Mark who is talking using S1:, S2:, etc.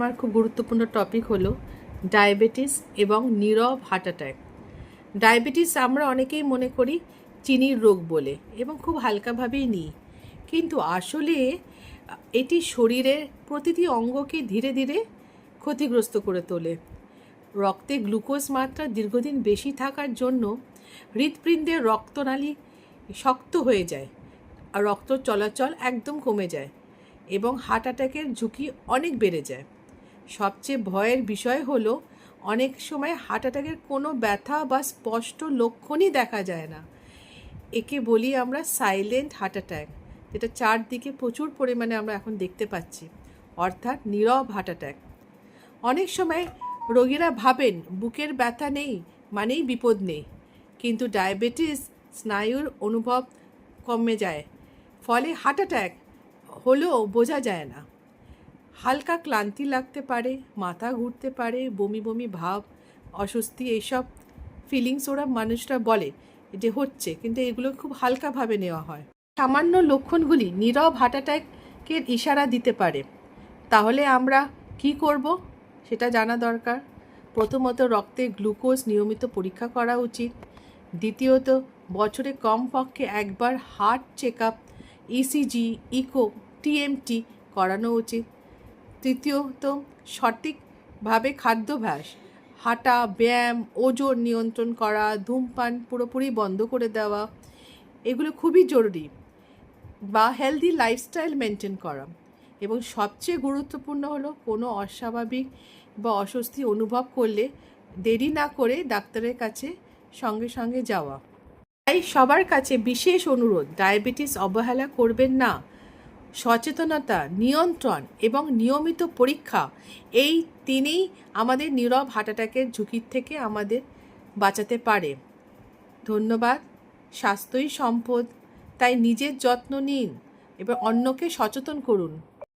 S1: আমার খুব গুরুত্বপূর্ণ টপিক হলো ডায়াবেটিস এবং নীরব হার্ট অ্যাটাক ডায়াবেটিস আমরা অনেকেই মনে করি চিনির রোগ বলে এবং খুব হালকাভাবেই নিই। কিন্তু আসলে এটি শরীরের প্রতিটি অঙ্গকে ধীরে ধীরে ক্ষতিগ্রস্ত করে তোলে। রক্তে গ্লুকোজ মাত্রা দীর্ঘদিন বেশি থাকার জন্য হৃৎপিণ্ডের রক্তনালী শক্ত হয়ে যায়, আর রক্ত চলাচল একদম কমে যায় এবং হার্ট অ্যাটাকের ঝুঁকি অনেক বেড়ে যায়। সবচেয়ে ভয়ের বিষয় হলো, অনেক সময় হার্ট অ্যাটাকের কোনো ব্যথা বা স্পষ্ট লক্ষণই দেখা যায় না। একে বলি আমরা সাইলেন্ট হার্ট অ্যাটাক যেটা চারদিকে প্রচুর পরিমাণে আমরা এখন দেখতে পাচ্ছি, অর্থাৎ নীরব হার্ট অ্যাটাক অনেক সময় রোগীরা ভাবেন, বুকের ব্যথা নেই, মানেই বিপদ নেই। কিন্তু ডায়াবেটিস স্নায়ুর অনুভব কমে যায়, ফলে হার্ট অ্যাটাক হলেও বোঝা যায় না। হালকা ক্লান্তি লাগতে পারে, মাথা ঘুরতে পারে, বমি বমি ভাব, অস্বস্তি এইসব ফিলিংস ওরা মানুষরা বলে যে হচ্ছে, কিন্তু এগুলো খুব হালকাভাবে নেওয়া হয়। সামান্য লক্ষণগুলি নীরব হার্ট অ্যাটাকের ইশারা দিতে পারে। তাহলে আমরা কি করব? সেটা জানা দরকার। প্রথমত রক্তে গ্লুকোজ নিয়মিত পরীক্ষা করা উচিত। দ্বিতীয়ত, বছরে কমপক্ষে একবার heart check up ECG echo TMT করানো উচিত। তৃতীয়ত, সঠিকভাবে খাদ্যাভ্যাস। হাঁটা, ব্যায়াম, ওজন নিয়ন্ত্রণ করা, ধূমপান পুরোপুরি বন্ধ করে দেওয়া, এগুলো খুবই জরুরি বা হেলদি লাইফস্টাইল মেনটেন করা। এবং সবচেয়ে গুরুত্বপূর্ণ হলো কোনো অস্বাভাবিক বা অস্বস্তি অনুভব করলে দেরি না করে ডাক্তারের কাছে সঙ্গে সঙ্গে যাওয়া। তাই সবার কাছে বিশেষ অনুরোধ, ডায়াবেটিস অবহেলা করবেন না। সচেতনতা, নিয়ন্ত্রণ এবং নিয়মিত পরীক্ষা, এই তিনেই আমাদের নীরব হার্ট অ্যাটাকের ঝুঁকির থেকে আমাদের বাঁচাতে পারে। ধন্যবাদ। স্বাস্থ্যই সম্পদ। তাই নিজের যত্ন নিন এবার অন্যকে সচেতন করুন।